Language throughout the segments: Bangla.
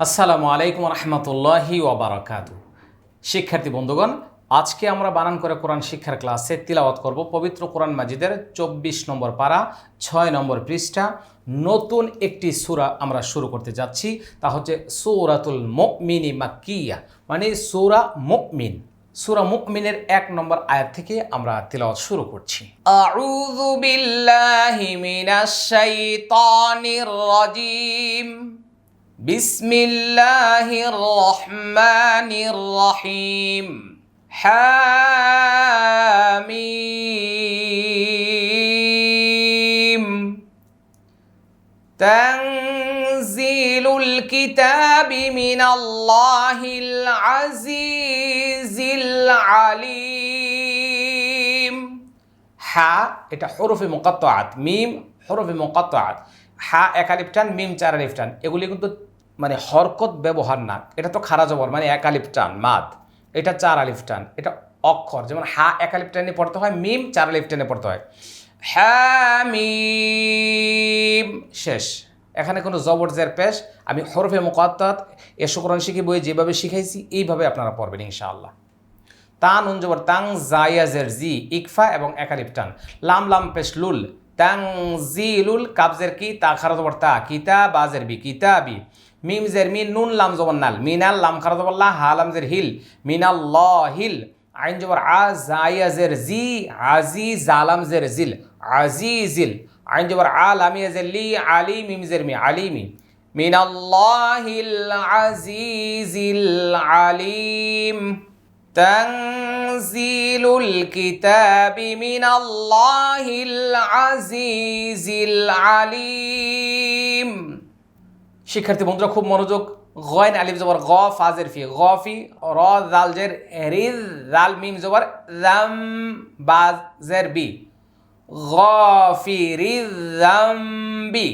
আসসালামু আলাইকুম রহমতুল্লাহি ওবরাকাতু। শিক্ষার্থী বন্ধুগণ, আজকে আমরা বানান করে কোরআন শিক্ষার ক্লাসে তিলাওয়াত করব পবিত্র কোরআন মাজিদের চব্বিশ নম্বর পারা, ছয় নম্বর পৃষ্ঠা। নতুন একটি সূরা আমরা শুরু করতে যাচ্ছি, তা হচ্ছে সৌরাতুল মুমিনি মাকিয়া মানে সৌরা মকমিন সূরা মুমিনের এক নম্বর আয়াত থেকে আমরা তিলাওয়াত শুরু করছি। আউযু বিল্লাহি মিনাশ শাইতানির রাজিম। বিসমিল্লাহির রহমানির রহিম হামিম। তানজিলুল কিতাবি মিনাল্লাহিল আজিজিল আলিম। হা, এটা হরফে মুকাত্তাআত। মিম, হরফে মুকাত্তাআত। হা, এক আলিফটান মিম, চার আলিফটান এগুলি কিন্তু মানে হরকত ব্যবহার না। এটা তো খারা জবর মানে এক আলিফ টান, মাদ। এটা চার আলিফ টান, এটা অক্ষর। যেমন হা এক আলিফ টানে পড়তে হয়, মিম চার আলিফ টানে পড়তে হয়। হ্যাঁ শেষ। এখানে কোনো জবর, জের, পেশ। আমি হরফে মোকাত্তাত এ শুকরান শিখি বই যেভাবে শিখাইছি, এইভাবে আপনারা পড়বেন, ইনশাআল্লাহ। তান উঞ্জবর তাং জায়াজের জি, ইকফা এবং একালিপ টান। লাম লাম, পেশ, লুল। তাং, জি, লুল কাবজের কি, তা খারাজবর তা কিতা বাজের বি, কিতাবি। মিম জের মি নুন লাম জবর নাল মিনাল লাম খারাজবর লা হা লাম জের হিল মিনাল ল হিল আইন জবর আ জায়াজের জি আজি জালাম জের জিল আজিজিল আইন জবর আ লামিয়া জের লি আলি মিম জের মি আলিমি মিনাল্লাহিল আজিজিল আলিম تنزيل الكتاب من الله العزيز العليم শিক্ষার্থী বন্ধুরা, খুব মনোযোগ, গয়ন, আলিফ জবর গ, ফাজের ফি। গ ফি র, জাল, জের, রিজ, জাল, মিম জবর জাম বাজের বি। গফিরিজাম্বি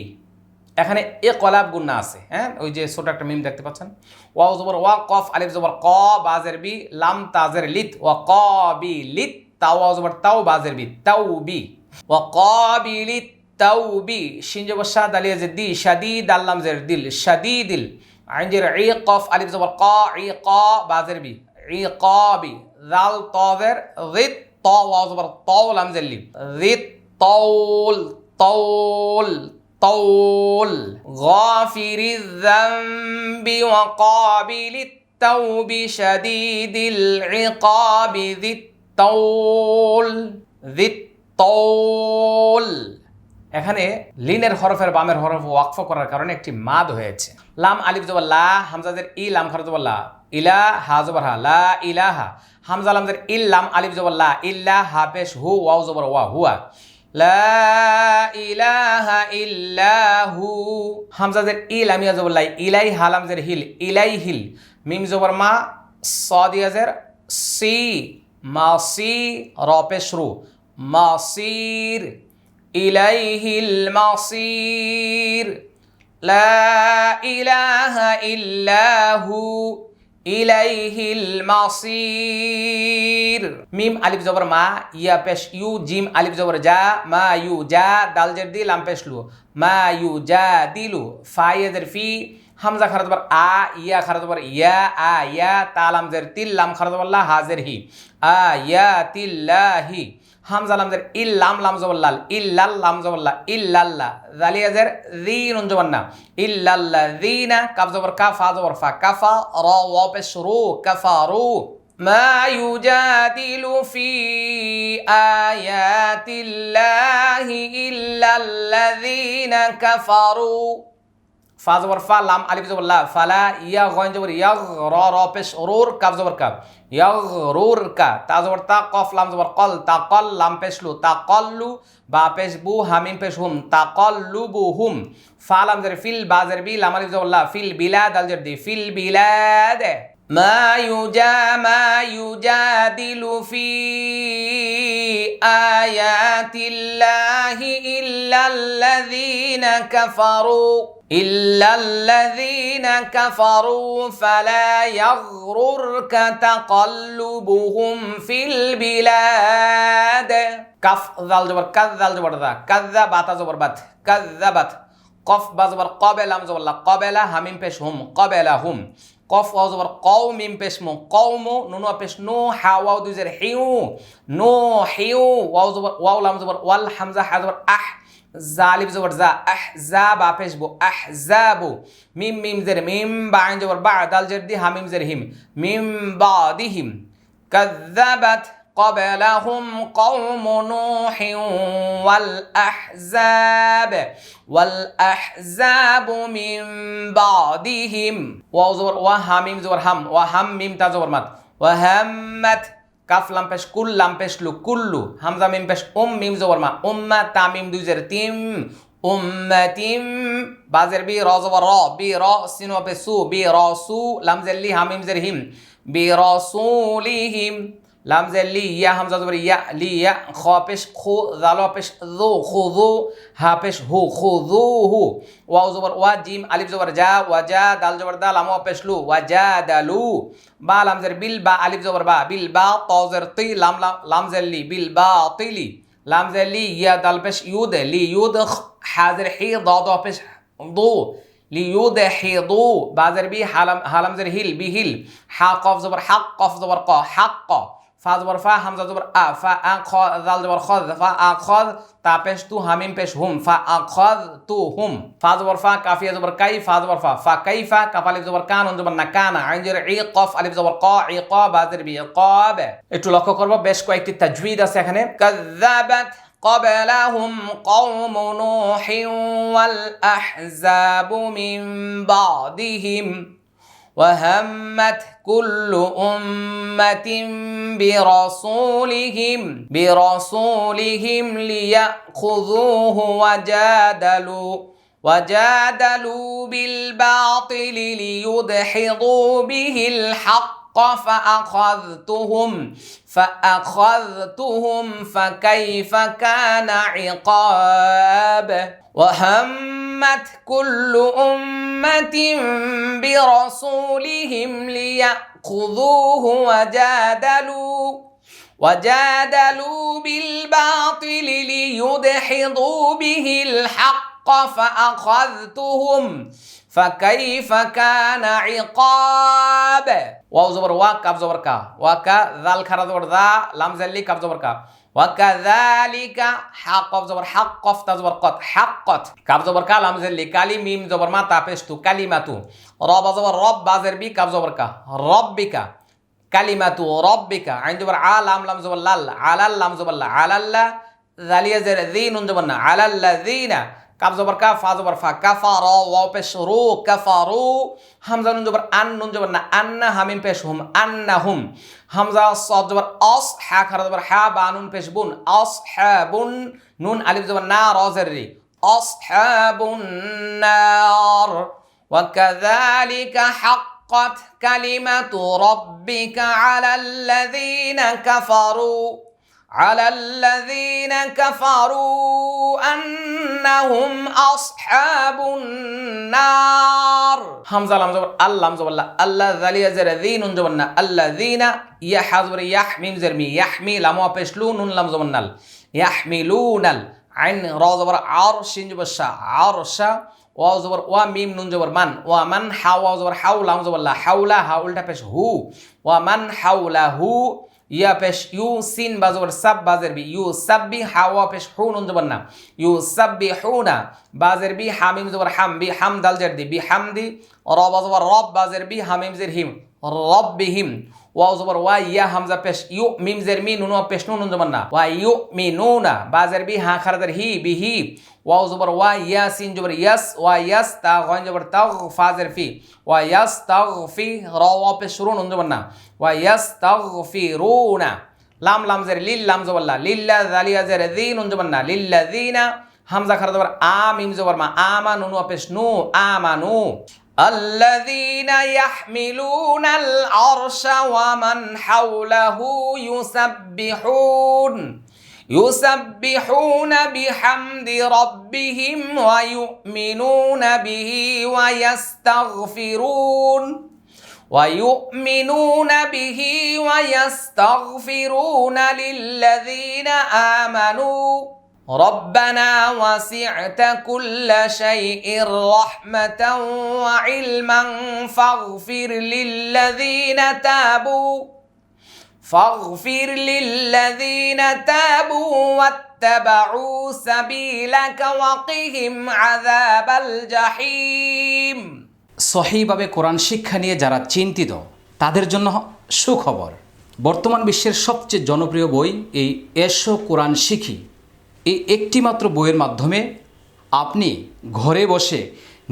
এখানে এ কলাব গুন্না আছে হ্যাঁ? ওই যে ছোট একটা মিম দেখতে পাচ্ছেন? ওয়াও জবর ওয়া, কফ, আলিফ জবর ক বাজের বি। লাম তাজের লিত। ওয়া, ক, বি, লিত। তাও জবর তাও বাজের বি। তাও, বি। ওয়া, ক, বি, লিত। التوبي. شين جبر شاد عليه دي. شديد اللام زر دل شديد دل عين جر عيقف ألف بزبر قا. عيقا بازر بي. عقابي ذال طاذر ضد طاو وزبر طاو لام زلي ضد طول. طول. طول. غافر الذنب وقابل التوب. شديد العقاب. ذي الطول ذي الطول এখানে লিনের হরফের বামের হরফ ওয়াকফ করার কারণে একটি মাদ হয়েছে। লাম আলিফ জবর হামজাদের ই, লাম খরচ জবর লা ইলা হা জবর হা, লা ইলাহা। হামজা লামজের ইল লাম আলিফ জবর লা ইল্লা হা পেশ হু, ওয়াও জবর ওয়া হুয়া। লা ইলাহা ইল্লাহু হামজাদের ইল আমি জবরলাই ইলাই হালামজের হিল ইলাই হিল মিম জবর মা সাদিয়াজের সি মাসি রপেশরু মাসির ইলাইহিল المصير লা ইলাহা إلا هو إليه মিম ميم ألف মা ইয়া يا ইউ জিম جيم ألف যা মা ما يو দাল دال جردي لام بش لو মা يو جا ديلو ফা في হামজা খারাজ বার আ ইয়া খারাজ বার ইয়া আ ইয়া তালাম জের তিল লাম খারাজ বার লা হাজের হি আ ইয়া তিল্লাহি হামজা লাম জের ইল লাম লাম জবল্লাল ইল্লাল লাম জবল্লা ইল্লাল্লাহ জালিয়া জের রিন জবন্না ইল্লাল্লাহ রিনা কাফ জবর কা ফা জবর ফা কাফা র ওয়া পেশ রু কাফারু ما يجادل في آيات الله إلا الذين كفروا ফা জবর ফা লাম আলিফ জবর লা ফালা ইয়া গয়ন জবর ইয়া র র পেশ রুর কাফ জবর কাফ ইয়া রুর কা তা জবর তা কফ লাম জবর কল তা কল লাম পেশ লু তা কল্লু বা পেশ বু হামিম পেশ হুম তা কল্লু বু হুম ফা লাম জের ফিল বা জের বি লাম আলিফ জবর লা ফিল বিলাদ আল জের দি ফিল বিলাদ ما يجا ما يجادل في آيات الله إلا الذين كفروا إلا الذين كفروا فلا يغررك تقلبهم في البلاد. كف ذال جبر كذ ذال جبر ذا كذبت زبر بت كذبت قف بزبر قبل هم زبر لا قبل همين پش هم قبل هم قف زبر قوم مين پش مو قوم نونو پش نو حاو دو زر حيو نو حيو واو زبر واو لام زبر والحمزة حزبر أح زالب بزور زا أحزاب آپش بو أحزاب ميم ميم زر ميم بعين جبر بعد دال جر دي ميم زر هم ميم بعضهم كذبت قبلهم قوم نوح والأحزاب. والأحزاب من بعدهم واو زور وهم زور هم. وهم ميم تزور مت وهمت কাফ লাম পেশ, কুল লাম পেশ, লু, কুল্লু। হামজা মিম পেশ, উম, মিম জবর মা, উম্মা তামিম দুই জের, তিম। উম্মাতিম বাজের বি, র, জবর, র, বি, র, সিন পে সু, বি, র, সু, লাম লি হামিম জের হিম। বি রসুলিহিম লাম জে লি, ইয়া হামজা জবর ইয়া, লি, ইয়া, খ পেশ খু জালো পেশ যু খুযু হা পেশ হু খুযু হু। ওয়াও জবর ওয়া, জিম, আলিফ জবর যা ওয়া যা দাল জবর দা, লাম পেশ লু, ওয়া যা দালু বা লাম জের বিল, বা আলিফ জবর বা, বিল, বা, ত জের তি, লাম লাম জের লি, বিল, বা তিলি লাম জের লি, ইয়া, দাল পেশ ইউদ লি ইউদ হাজর হি দ দ দু। বাজের বি হালাম হালাম জের হিল, বি, হিল। হা, কফ জবর হাক কফ জবর ক হাক ক। ফা জবর ফা হামজা জবর আ ফা আ খ জাল জবর খ ফা আ খ তা পেশ তু হামিম পেশ হুম ফা আ খ তু হুম ফা জবর ফা কাফিয়া জবর কাই ফা জবর ফা ফা কাইফা কাফ আলিফ জবর কান নুন জবর না কানা আইন জের ই কফ আলিফ জবর ক ই ক বাজের বি কব একটু লক্ষ্য করব বেশ কয়েকটি তাজউইদ আছে এখানে কাযাবাত قبلهم قوم نوح والأحزاب من بعدهم وهمت كل أمة برسولهم برسولهم ليأخذوه وجادلوا وجادلوا بالباطل ليدحضوا به الحق فأخذتهم. فأخذتهم فكيف كان عقاب؟ وهمت كل أمة برسولهم ليأخذوه وجادلوا وجادلوا بالباطل ليدحضوا به الحق فأخذتهم فكيف كان عقاب؟ واو زبر وا كاف زبر كا. وكا ذال خرا زبر ذا لام زلي كاف زبر كا. وكذلك حق زبر حق زبر قط. حقت. كاف زبر كا لام زلي. كالي ميم زبر ما تابشتو. كلماتو رب زبر رب بازر بي كاف زبر كا. ربك. كلمة ربك. عين زبر عالم لام زبر لال. على لام زبر لا. على الله ذاليا زر ذين زبرنا على الذين কাপ জবর কা ফা জবর ফা কাফা র ওয়াও পেশ রু কাফা রু হামজা নুন জবর আন নুন জবর না আন্না হামিম পেশ হুম আন্না হুম হামজা সদ জবর অস হা খারা জবর হা বা নুন পেশ বুন অস হা বুন নুন আলিফ জবর না র জের রি أصحاب النار وكذلك حقت كلمة ربك على الذين كفروا على الذين كفروا أنهم أصحاب النار حمزة لام زبر اللام زبر الله الله ذلي زر ذين زبرنا الذين يحزبر يحمي زرمي يحمي لام وبشلو نون لام زبرنا يحملون عين را زبر عرش زبر شا عرش ওয়াও জবর ওয়া মিম নুন জবর মান ওয়া মান হাও ওয়াও জবর হাউ লাম জবর লা হাউলা হাউলটা পেশ হু ওয়া মান হাউলা হু ইয়া পেশ ইউ সিন বাজবর সাব বাজের বি, ইউ সাব্বি হাওয়া পেশ হু নুন জবর না। ইউ সাব্বি হুনা বাজের বি হামিম জবর হাম, বি হাম দাল জের দি, বি হামদি রব বাজবর রব বাজের বি হামিম জের হিম। রব্বিহিম ওয়াও জবর ওয়া ইয়া হামজা পেশ ইউ মিম জের মি নুন পেশ নুন জবর না ওয়া ইউ মি নুনা বি হা খারাদের হি বি হি ওয়াও জবর ওয়া ইয়া সিন জবর ইয়াস ওয়া ইয়াস তা গন জবর তাও ফাজের ফি ওয়া ইয়াস তাও ফি র ওয়া পেশ রুন জবর না ওয়া ইয়াস তাও ফি রুনা লাম লাম জের লিল লাম জবর লা লিল্লা জালিয়া জের দিন জবর না লিল্লা দিনা হামজা খারাদ জবর আ মিম জবর মা আমা নুন পেশ নু আমানু الذين يحملون العرش ومن حوله يسبحون. يسبحون بحمد ربهم ويؤمنون به ويستغفرون. ويؤمنون به ويستغفرون للذين آمنوا. ربنا وسعت كل شيء رحمة وعلما فاغفر للذين تابوا فاغفر للذين تابوا واتبعوا سبيلك وقهم عذاب الجحيم সহিভাবে কোরআন শিক্ষা নিয়ে যারা চিন্তিত তাদের জন্য সুখবর বর্তমান বিশ্বের সবচেয়ে জনপ্রিয় বই এই এসো কোরআন শিখি এই একটি মাত্র বইয়ের মাধ্যমে আপনি ঘরে বসে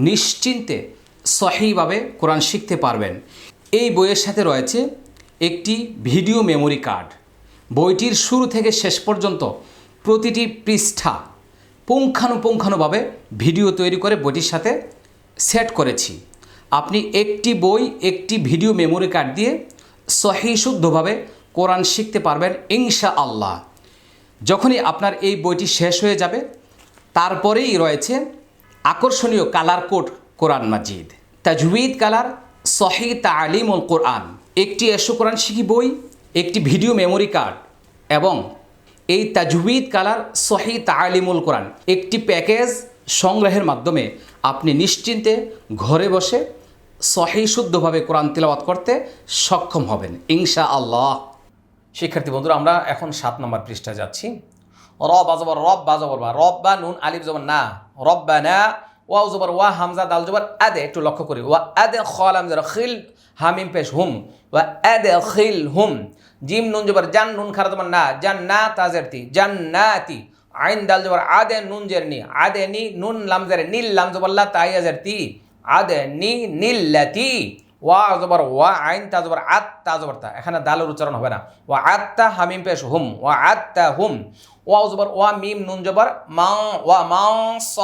নিশ্চিন্তে সহিভাবে কোরআন শিখতে পারবেন। এই বইয়ের সাথে রয়েছে একটি ভিডিও মেমোরি কার্ড। বইটির শুরু থেকে শেষ পর্যন্ত প্রতিটি পৃষ্ঠা পুঙ্খানুপুঙ্খানুভাবে ভিডিও তৈরি করে বইটির সাথে সেট করেছি। আপনি একটি বই, একটি ভিডিও মেমোরি কার্ড দিয়ে সহি শুদ্ধভাবে কোরআন শিখতে পারবেন ইনশা আল্লাহ যখনই আপনার এই বইটি শেষ হয়ে যাবে, তারপরেই রয়েছে আকর্ষণীয় কালার কোড কোরআন মাজিদ। তাজউইদ কালার সহি তালিমুল কোরআন। একটি এসো কোরআন শিখি বই, একটি ভিডিও মেমোরি কার্ড এবং এই তাজউইদ কালার সহি তালিমুল কোরআন। একটি প্যাকেজ সংগ্রহের মাধ্যমে আপনি নিশ্চিন্তে ঘরে বসে সহি শুদ্ধভাবে কোরআন তিলাওয়াত করতে সক্ষম হবেন। ইনশা আল্লাহ শিক্ষার্থী বন্ধুরা, আমরা এখন সাত নম্বর পৃষ্ঠা যাচ্ছি। র বাজবর রব বাজবর বা, রব বা নুন, আলিফ জবর না, রব বা না ওয়া জবর, ওয়া হামজা, দাল জবর, আদে, একটু লক্ষ্য করি, ওয়া আদে খলাম জবর, খিল, হামিম পেশ, হুম, ওয়া আদে খিল, হুম, জিম, নুন জবর, জান, নুন খারা জবর না জান না তাজেরতি জান না তি আইন, দাল জবর, আদে নুন জেরনি, আদে নি, নুন লাম জের নীল লাম জবর লা তাই আজের তি আদে নি, নীল্লাতি। ওয়া জবর ওয়া আইন তা জবর আত তা জবর তা। এখানে দালের উচ্চারণ হবে না। ওয়া আত্তা হামিম পেশ হুম, ওয়া আত্তা হুম। ওয়া জবর ওয়া মিম নুন জবর, মা, ওয়া মা স,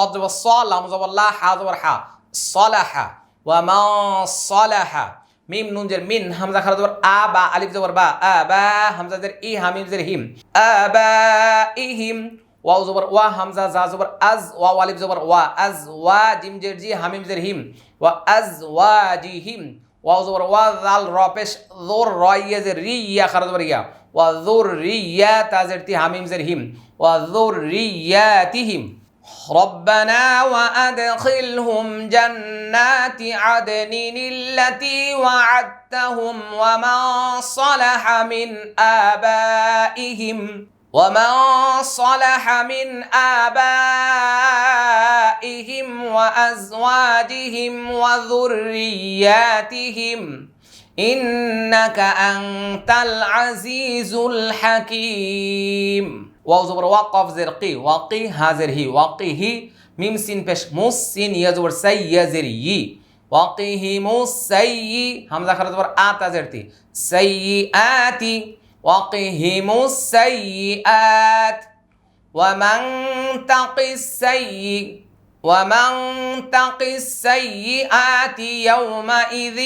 লাম জবর, লা, হা জবর, হা। সলাহা, ওয়া মা সলাহা। মিম নুন জের মিন, হামজা খারা জবর, আ, বা, আলিফ জবর, বা, আ, বা, হামজা জের ই, হামিম জের হিম। আ, বা, ই, হিম। ওয়াও জবর, ওয়া, হামজা, জা জবর, আজ ওয়া, আলিফ জবর, ওয়া, আজ, ওয়া, জিম জের জি, হামিম জের হিম। ওয়া, আজ, ওয়া, জি, হিম। وذر وذل وا ذال رابش ذور راي ريا خرد بريا. وذر ريا تازرتي حميم زرهم وذر رياتهم ربنا وأدخلهم جنات عدن التي وعدتهم ومن صلح من آبائهم. ومن صلح من آبائهم وأزواجهم وذرياتهم إنك أنت العزيز الحكيم واو وقف زرقي وقي هازره وقيه ميم سين بش موس سين يزور سي يزر يي هي موس سي همزة خرج زبر آتا زرتي سيئاتي وقهم السيئات ومن تق السيء ومن تق السيئات يومئذ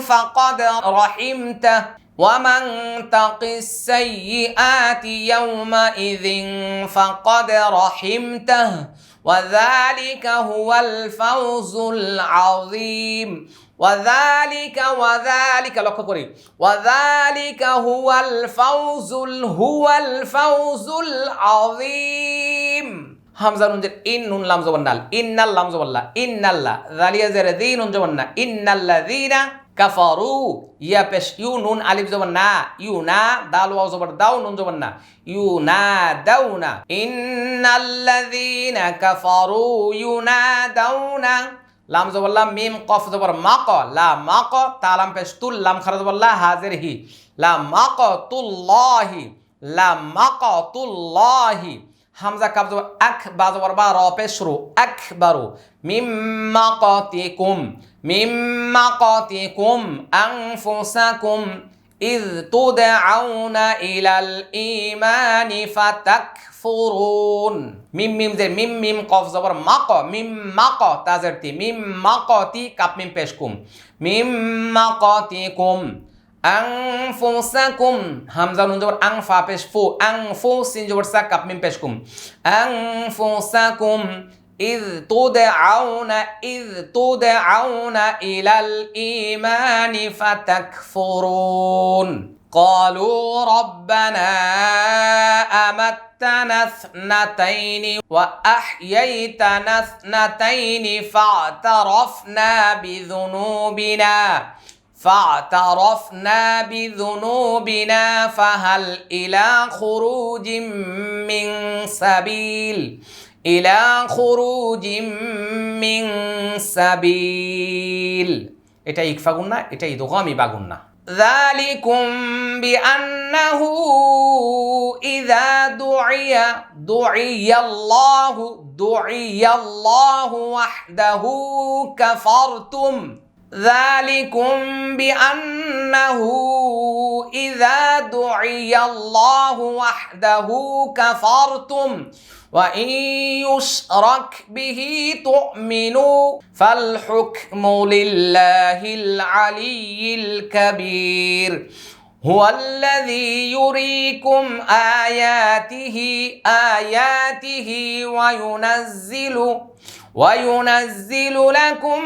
فقد رحمته ومن تق السيئات يومئذ فقد رحمته وذلك هو الفوز العظيم. ওয়াজালিকা ওয়াজালিকা লক্ষ্য করি। ওয়াজালিকা হুয়াল ফাউজুল হুয়াল ফাউজুল আযীম। হামজা নুনজের ইন, নুন লাম জবান্নাল ইন্নাল লাম জবাল্লা ইন্নাল্লা। জালিয়া জের দি নুন জবান্না ইন্নাল্লাযীনা কাফারু ইয়া পেশ ইউ নুন আলিফ জবর না। ইউ না দাল ওয়াও জবর দাও, নুন জবর না। ইউ না দাও না ইন্নাল্লাযীনা কাফারু, ইউনাদাউনা। লাম জবল্লা মিম, কফ জবর মাক, লা মাক তালাম পেশ তুল, লাম খারা জবর লা, হাজির হি। লা মাক তুল্লাহি লা মাক তুল্লাহি হামজা কাব জবর আখ বা জবর বা, র পেশ শুরু আকবারু মিম মাকাতিকুম মিম মাকাতিকুম আনফুসাকুম إذ تدعون إلى الإيمان فتكفرون মিম মিম জের মিম মিম কফ জবর মাক মিম মাক তাজরতি মিম মাকতি কাপ মিম পেশকুম মিম মাকতিকুম আনফুসাকুম হামজা নুন জবর আং ফা পেশ ফু আং ফু সিন জবর সা কাপ মিম পেশকুম আনফুসাকুম إذ تدعون إذ تدعون إلى الإيمان فتكفرون. قالوا ربنا أمتنا اثنتين وأحييتنا اثنتين فاعترفنا بذنوبنا فاعترفنا بذنوبنا فهل إلى خروج من سبيل؟ إلى خروج من سبيل এটা ইকফা গুন্না এটা ইদগামি বাগুন্না ذلكم بأنه إذا دعي دعي الله دعي الله وحده كفرتم ذلكم بأنه إذا دعي الله وحده كفرتم وإن يشرك به تؤمنوا فالحكم لله العلي الكبير. هو الذي يريكم آياته آياته وينزل وينزل لكم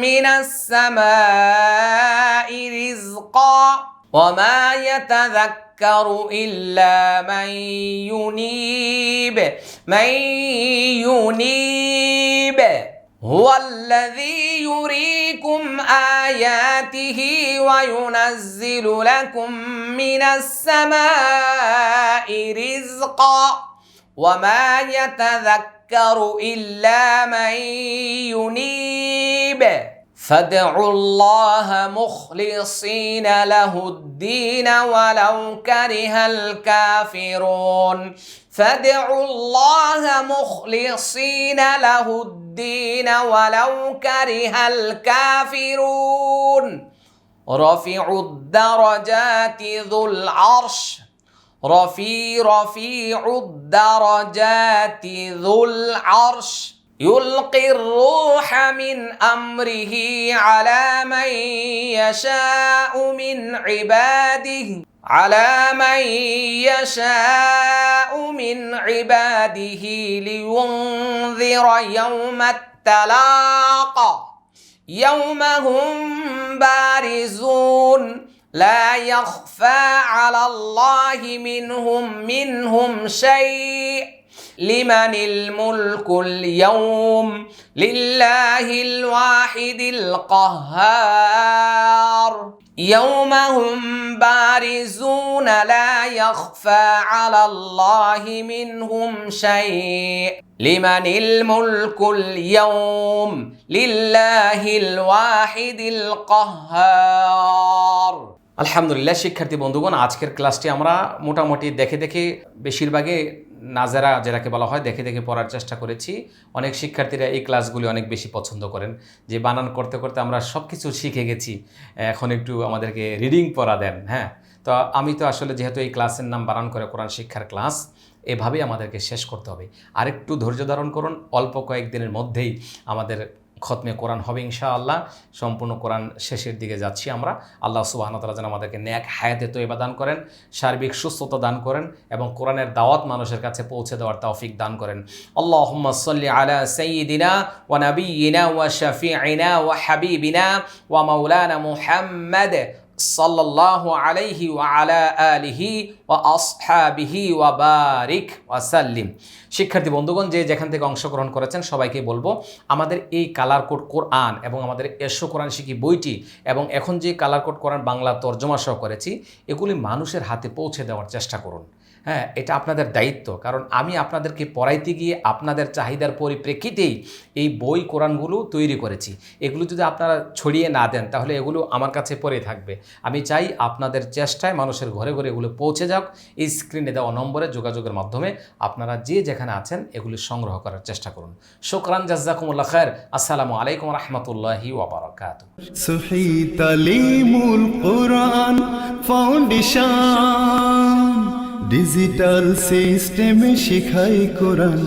من السماء رزقا. وما يتذكر إلا من ينيب من ينيب هو الذي يريكم آياته وينزل لكم من السماء رزقا وما يتذكر إلا من ينيب فادعوا الله مخلصين له الدين ولو كره الكافرون. فادعوا الله مخلصين له الدين ولو كره الكافرون. رفيع الدرجات ذو العرش. رفي رفيع الدرجات ذو العرش. يلقي الروح من أمره على من يشاء من عباده على من يشاء من عباده لينذر يوم التلاق. يوم هم بارزون لا يخفى على الله منهم منهم شيء. لمن الملك اليوم لله الواحد القهار يوم هم بارزون لا يخفى على الله منهم شيء لمن الملك اليوم لله الواحد القهار আলহামদুলিল্লাহ শিক্ষার্থী বন্ধুগণ আজকের ক্লাসটি আমরা মোটামুটি দেখে দেখে বেশিরভাগে নাজারা যেটাকে বলা হয়, দেখে দেখে পড়ার চেষ্টা করেছি। অনেক শিক্ষার্থীরা এই ক্লাসগুলি অনেক বেশি পছন্দ করেন। যে বানান করতে করতে আমরা সব কিছু শিখে গেছি, এখন একটু আমাদেরকে রিডিং পড়া দেন হ্যাঁ? তো আমি তো আসলে যেহেতু এই ক্লাসের নাম বানান করে কোরআন শিক্ষার ক্লাস, এভাবেই আমাদেরকে শেষ করতে হবে। আরেকটু ধৈর্য ধারণ করুন, অল্প কয়েকদিনের মধ্যেই আমাদের খতমে কোরআন হবে ইনশা আল্লাহ সম্পূর্ণ কোরআন শেষের দিকে যাচ্ছি আমরা। আল্লাহ সুবাহতালা যেন আমাদেরকে ন্যাক হায়াতে তৈবা দান করেন, সার্বিক সুস্থতা দান করেন এবং কোরআনের দাওয়াত মানুষের কাছে পৌঁছে দেওয়ার তৌফিক দান করেন। আল্লাহ সাল্লি আলা সঈদিনা ওয়া নবীনা ওয়া শফিনা ওয়া হাবিবিনা ওয়া মাওলানা মুহাম্মদ সাল্লাল্লাহু আলাইহি ওয়া আলা আলিহি ওয়া আসহাবিহি ওয়া বারিক ওয়া সাল্লিম শিক্ষার্থী, বন্ধুগণ, যে যেখান থেকে অংশগ্রহণ করেছেন, সবাইকে বলব, আমাদের এই কালার কোড কোরআন এবং আমাদের এশো কোরআন শিখি বইটি এবং এখন যে কালার কোড কোরআন বাংলা তর্জমা সহ করেছি, এগুলি মানুষের হাতে পৌঁছে দেওয়ার চেষ্টা করুন। হ্যাঁ এটা আপনাদের দায়িত্ব, কারণ আমি আপনাদেরকে পড়াইতে গিয়ে আপনাদের চাহিদার পরিপ্রেক্ষিতেই এই বই কোরআনগুলো তৈরি করেছি। এগুলো যদি আপনারা ছড়িয়ে না দেন, তাহলে এগুলো আমার কাছে পড়ে থাকবে। আমি চাই আপনাদের চেষ্টায় মানুষের ঘরে ঘরে এগুলো পৌঁছে যাক এই স্ক্রিনে দেওয়া নম্বরে যোগাযোগের মাধ্যমে আপনারা যে যেখানে আছেন এগুলি সংগ্রহ করার চেষ্টা করুন। শোকরান জাজাকুমুল্লা খায়ের। আসসালামু আলাইকুম রহমতুল্লাহি ওবরাকাত ডিজিটাল সিস্টেমে শিখাই কোরআন।